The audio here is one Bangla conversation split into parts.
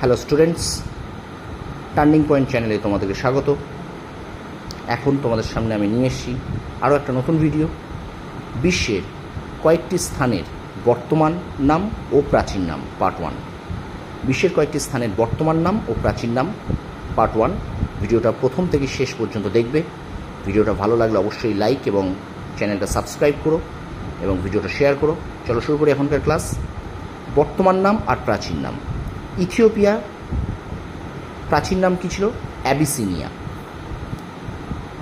হ্যালো স্টুডেন্টস টার্নিং পয়েন্ট চ্যানেলে তোমাদেরকে স্বাগত। এখন তোমাদের সামনে আমি নিয়ে এসেছি আরও একটা নতুন ভিডিও বিশ্বের কয়েকটি স্থানের বর্তমান নাম ও প্রাচীন নাম পার্ট ওয়ান বিশ্বের কয়েকটি স্থানের বর্তমান নাম ও প্রাচীন নাম পার্ট ওয়ান ভিডিওটা প্রথম থেকে শেষ পর্যন্ত দেখবে। ভিডিওটা ভালো লাগলে অবশ্যই লাইক এবং চ্যানেলটা সাবস্ক্রাইব করো এবং ভিডিওটা শেয়ার করো। চলো শুরু করি এখনকার ক্লাস বর্তমান নাম আর প্রাচীন নাম। ইথিওপিয়া, প্রাচীন নাম কী ছিল? অ্যাবিসিনিয়া।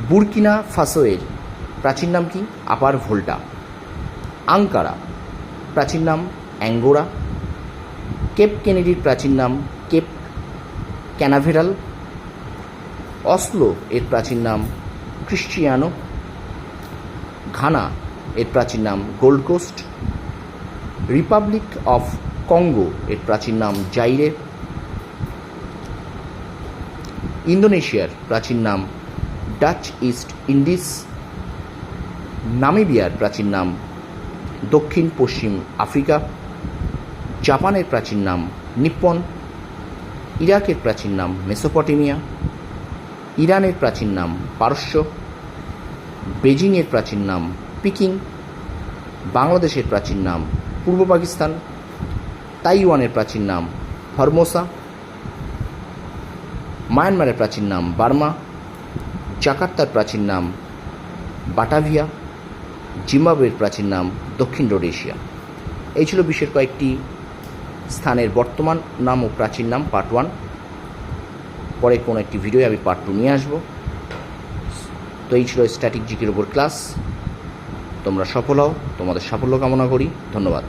বুরকিনা ফাসোয়ের প্রাচীন নাম কি? আপার ভোল্টা। আঙ্কারা, প্রাচীন নাম অ্যাঙ্গোরা। কেপ কেনেডির প্রাচীন নাম কেপ ক্যানাভেরাল। অসলো এর প্রাচীন নাম ক্রিশ্চিয়ানো। ঘানা এর প্রাচীন নাম Gold Coast. Republic of Congo, এর প্রাচীন নাম জাইরে। ইন্দোনেশিয়ার প্রাচীন নাম ডাচ ইস্ট ইন্ডিজ নামিবিয়ার প্রাচীন নাম দক্ষিণ পশ্চিম আফ্রিকা। জাপানের প্রাচীন নাম নিপ্পন। ইরাকের প্রাচীন নাম মেসোপটেমিয়া। ইরানের প্রাচীন নাম পারস্য। বেজিংয়ের প্রাচীন নাম পিকিং। বাংলাদেশের প্রাচীন নাম পূর্ব পাকিস্তান। তাইওয়ানের প্রাচীন নাম ফরমোসা, মায়ানমারের প্রাচীন নাম বার্মা, জাকার্তার প্রাচীন নাম বাটাভিয়া, জিম্বাবুয়ের প্রাচীন নাম দক্ষিণ রোডেশিয়া এই ছিল বিশ্বের কয়েকটি স্থানের বর্তমান নাম ও প্রাচীন নাম, পার্ট ওয়ান। পরে কোনো একটি ভিডিও আমি পার্ট টু নিয়ে আসব। তো এই ছিল স্ট্যাটিক জিকের ওপর ক্লাস। তোমরা সফল হও, তোমাদের সাফল্য কামনা করি। ধন্যবাদ।